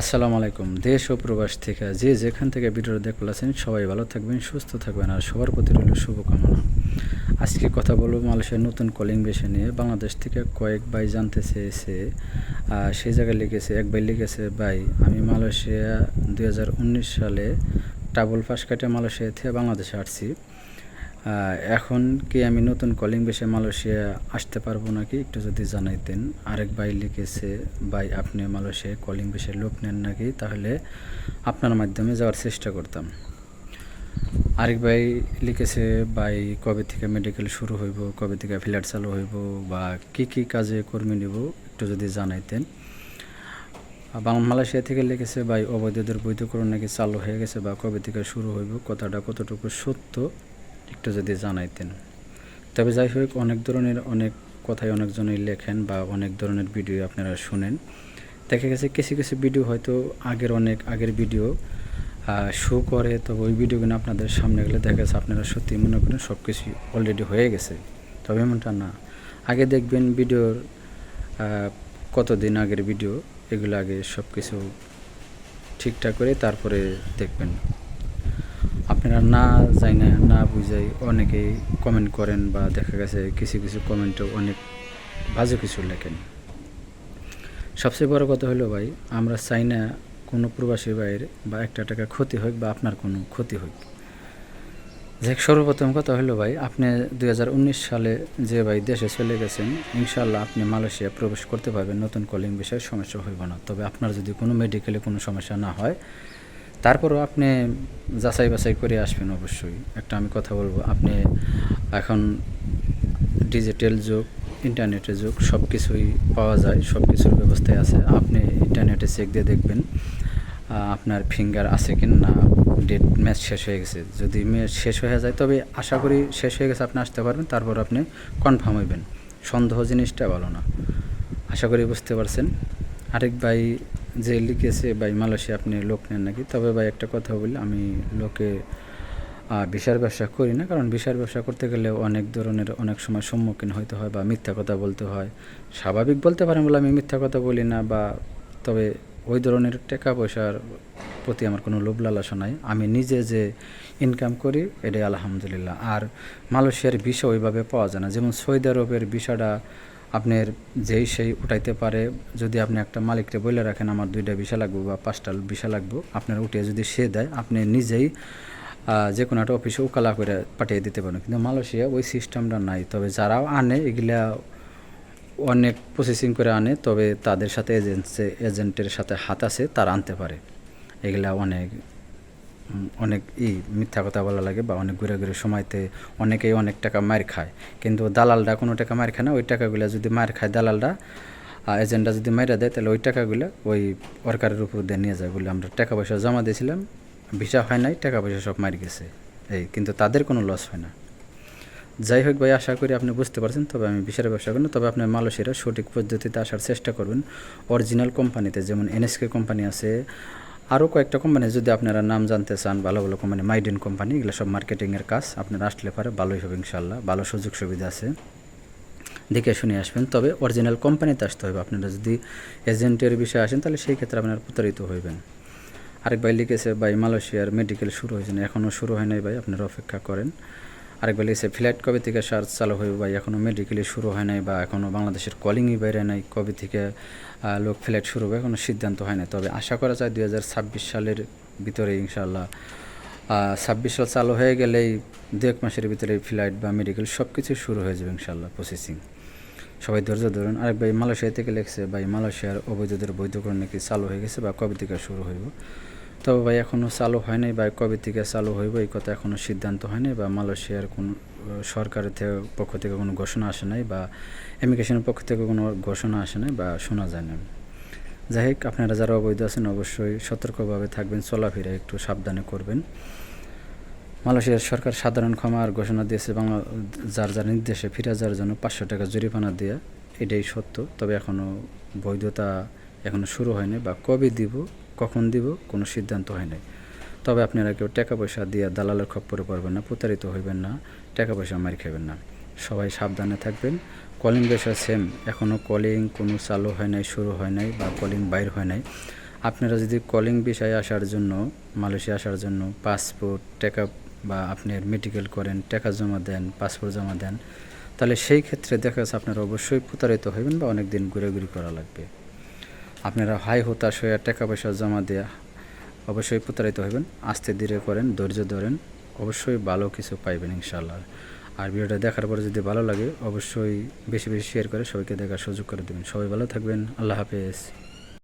আসসালামু আলাইকুম। দেশ ও প্রবাস থেকে যে যেখান থেকে ভিডিওটা দেখলেছেন সবাই ভালো থাকবেন, সুস্থ থাকবেন আর সবার প্রতি রইল শুভকামনা। আজকে কথা বলব মালয়েশিয়ার নতুন কলিং বেশি নিয়ে। বাংলাদেশ থেকে কয়েক ভাই জানতে চেয়েছে সেই জায়গায় লিখেছে, এক ভাই লিখেছে, ভাই, আমি মালয়েশিয়া দু হাজার উনিশ সালে টাবল পাস কাটে মালয়েশিয়া থেকে বাংলাদেশে আসছি। এখন কি আমি নতুন কলিং বেশে মালয়েশিয়া আসতে পারব নাকি একটু যদি জানাইতেন? আরেক ভাই লিখেছে, ভাই, আপনি মালয়েশিয়ায় কলিং বেশে লোক নেন নাকি? তাহলে আপনার মাধ্যমে যাওয়ার চেষ্টা করতাম। আরেক ভাই লিখেছে, ভাই, কবে থেকে মেডিকেল শুরু হইব? কবে থেকে ফ্ল্যাট চালু হইব? বা কি কি কাজে কর্মী নিব? একটু যদি জানাইতেন। বাংলা মালয়েশিয়া থেকে লিখেছে, ভাই, অবৈধদের বৈধকরণ নাকি চালু হয়ে গেছে বা কবে থেকে শুরু হইব? কথাটা কতটুকু সত্য একটু যদি জানাইতেন। তবে যাই হোক, অনেক ধরনের, অনেক কথাই অনেকজনই লেখেন বা অনেক ধরনের ভিডিও আপনারা শুনেন। দেখা গেছে কিছু কিছু ভিডিও হয়তো আগের অনেক, আগের ভিডিও শো করে। তবে ওই ভিডিওগুলো আপনাদের সামনে গেলে দেখা গেছে আপনারা সত্যি মনে করেন সব কিছু অলরেডি হয়ে গেছে। তবে এমনটা না। আগে দেখবেন ভিডিওর কতদিন আগের ভিডিও, এগুলো আগে সব কিছু ঠিকঠাক করে তারপরে দেখবেন। আপনারা না যাই না না বুঝাই অনেকেই কমেন্ট করেন বা দেখা গেছে কিছু কিছু কমেন্টও অনেক বাজে কিছু লেখেন। সবচেয়ে বড় কথা হলো ভাই, আমরা চাই না কোনো প্রবাসী ভাইয়ের বা একটা টাকা ক্ষতি হোক বা আপনার কোনো ক্ষতি হোক। যে সর্বপ্রথম কথা হলো ভাই, আপনি দুই হাজার উনিশ সালে যে ভাই দেশে চলে গেছেন ইনশাল্লাহ আপনি মালয়েশিয়া প্রবেশ করতে পারবেন। নতুন কলিং বিষয়ে সমস্যা হইব না। তবে আপনার যদি কোনো মেডিকেলে কোনো সমস্যা না হয় তারপরও আপনি যাচাই বাছাই করে আসবেন অবশ্যই। একটা আমি কথা বলব, আপনি এখন ডিজিটাল যুগ ইন্টারনেটের যুগ সব কিছুই পাওয়া যায় সব কিছুর ব্যবস্থায় আছে। আপনি ইন্টারনেটে চেক দিয়ে দেখবেন আপনার ফিঙ্গার আছে কি না ডেট ম্যাচ শেষ হয়ে গেছে। যদি ম্যাচ শেষ হয়ে যায়, তবে আশা করি শেষ হয়ে গেছে, আপনি আসতে পারবেন, তারপর আপনি কনফার্ম হইবেন। সন্দেহ জিনিসটা ভালো না। আশা করি বুঝতে পারছেন। আরেক ভাই যে লিখেছে ভাই মালয়েশিয়া আপনি লোক নেন নাকি? তবে ভাই একটা কথা বলি, আমি লোকে ভিসার ব্যবসা করি না, কারণ ভিসার ব্যবসা করতে গেলে অনেক ধরনের অনেক সময় সম্মুখীন হইতে হয় বা মিথ্যা কথা বলতে হয়। স্বাভাবিক বলতে পারেন বলে আমি মিথ্যা কথা বলি না বা, তবে ওই ধরনের টাকা পয়সার প্রতি আমার কোনো লোভ লালসা নাই। আমি নিজে যে ইনকাম করি, এটাই আলহামদুলিল্লাহ। আর মালয়েশিয়ার ভিসা ওইভাবে পাওয়া যায় না। যেমন সৌদি আরবের ভিসাটা আপনার যেই সেই উঠাইতে পারে, যদি আপনি একটা মালিককে বলে রাখেন, আমার দুইটা ভিসা লাগবে বা পাঁচটা ভিসা লাগবে, আপনার উঠে যদি সে দেয়, আপনি নিজেই যে কোনো একটা অফিসে উকালা করে পাঠিয়ে দিতে পারেন। কিন্তু মালয়েশিয়া ওই সিস্টেমটা নাই। তবে যারাও আনে, এগুলা অনেক প্রসেসিং করে আনে, তবে তাদের সাথে এজেন্সি এজেন্টের সাথে হাত আছে, তারা আনতে পারে। এগুলা অনেক অনেক ই মিথ্যা কথা বলা লাগে বা অনেক ঘুরে ঘুরে সময়তে অনেকেই অনেক টাকা মার খায়। কিন্তু দালালরা কোনো টাকা মার খায় না, ওই টাকাগুলো যদি মার খায় দালালটা এজেন্টটা যদি মাইরা দেয়, তাহলে ওই টাকাগুলো ওই ওয়ার্কারের উপর দিয়ে নিয়ে যায় বলে আমরা টাকা পয়সা জমা দিয়েছিলাম, ভিসা হয় নাই, টাকা পয়সা সব মার গেছে। এই কিন্তু তাদের কোনো লস হয় না। যাই হোক ভাই, আশা করি আপনি বুঝতে পারছেন, তবে আমি বিশাল ব্যবসা করি না, তবে আপনি মালয়েশিয়ার সঠিক পদ্ধতিতে আসার চেষ্টা করবেন। অরিজিনাল কোম্পানিতে, যেমন এনএসকে কোম্পানি আছে আরও কয়েকটা কোম্পানি যদি আপনারা নাম জানতে চান, ভালো ভালো কোম্পানি মাইডেন কোম্পানি এগুলো সব মার্কেটিংয়ের কাজ, আপনারা আসলে পারে ভালোই হবে ইনশাল্লাহ ভালো সুযোগ সুবিধা আছে। দেখে শুনে আসবেন, তবে অরিজিনাল কোম্পানিতে আসতে হবে। আপনারা যদি এজেন্টের বিষয়ে আসেন, তাহলে সেই ক্ষেত্রে আপনারা প্রতারিত হইবেন। আরেক ভাই লিখেছে, ভাই, মালয়েশিয়ার মেডিকেল শুরু হয়েছে না এখনও শুরু হয় নাই ভাই, আপনারা অপেক্ষা করেন। আরেক লিখেছে ফ্লাইট কবে থেকে সার্চ চালু হইবে বা এখনও মেডিকেলি শুরু হয় নাই বা এখনও বাংলাদেশের কলিংই বাইরে নাই। কবে থেকে লোক ফ্লাইট শুরু হবে? এখনও সিদ্ধান্ত হয় না তবে আশা করা যায় দু হাজার ছাব্বিশ সালের ভিতরে ইনশাল্লাহ ছাব্বিশ সাল চালু হয়ে গেলেই দু এক মাসের ভিতরে ফ্লাইট বা মেডিকেল সব কিছু শুরু হয়ে যাবে ইনশাল্লাহ প্রসেসিং সবাই ধৈর্য ধরুন। আরেক ভাই মালয়েশিয়া থেকে লিখছে, ভাই মালয়েশিয়ার অবৈধদের বৈধকরণ নাকি চালু হয়ে গেছে বা কবে থেকে শুরু হইব? তবে ভাই এখনও চালু হয় নাই বা কবে থেকে চালু হইব, এই কথা এখনও সিদ্ধান্ত হয় নাই বা মালয়েশিয়ার কোনো, সরকারের থেকে পক্ষ থেকে কোনো ঘোষণা আসে নাই বা ইমিগ্রেশনের পক্ষ থেকে কোনো ঘোষণা আসে নাই বা শোনা যায় না যাই হোক, আপনারা যারা অবৈধ আছেন অবশ্যই সতর্কভাবে থাকবেন, চলাফেরা একটু সাবধানে করবেন। মালয়েশিয়ার সরকার সাধারণ ক্ষমা আর ঘোষণা দিয়েছে, বাংলা, যার যার নির্দেশে ফিরে যাওয়ার জন্য পাঁচশো টাকা জরিমানা দেওয়া এটাই সত্য। তবে এখনও বৈধতা এখনও শুরু হয়নি বা কবে দিব কখন দিব কোনো সিদ্ধান্ত হয় নাই। তবে আপনারা কেউ টাকা পয়সা দিয়ে দালালের খপ্পরে পড়বেন না, প্রতারিত হইবেন না, টাকা পয়সা মারি খাবেন না। সবাই সাবধানে থাকবেন। কলিং বিষয় সেম এখনও কলিং কোনো চালু হয় নাই, শুরু হয় নাই বা কলিং বাইর হয় নাই। আপনারা যদি কলিং বিষয়ে আসার জন্য, মালয়েশিয়া আসার জন্য পাসপোর্ট, টাকা বা আপনার মেডিকেল করেন, টাকা জমা দেন, পাসপোর্ট জমা দেন, তাহলে সেই ক্ষেত্রে দেখা যাচ্ছে আপনারা অবশ্যই প্রতারিত হবেন বা অনেক দিন ঘুরে ঘুরি করা লাগবে। আপনারা হাই হতাশ হয়ে টাকা পয়সা জমা দেওয়া অবশ্যই প্রতারিত হবেন আস্তে ধীরে করেন, ধৈর্য ধরেন, অবশ্যই ভালো কিছু পাইবেন ইনশাল্লাহ আর ভিডিওটা দেখার পরে যদি ভালো লাগে, অবশ্যই বেশি বেশি শেয়ার করে সবাইকে দেখার সুযোগ করে দেবেন। সবাই ভালো থাকবেন, আল্লাহ হাফেজ।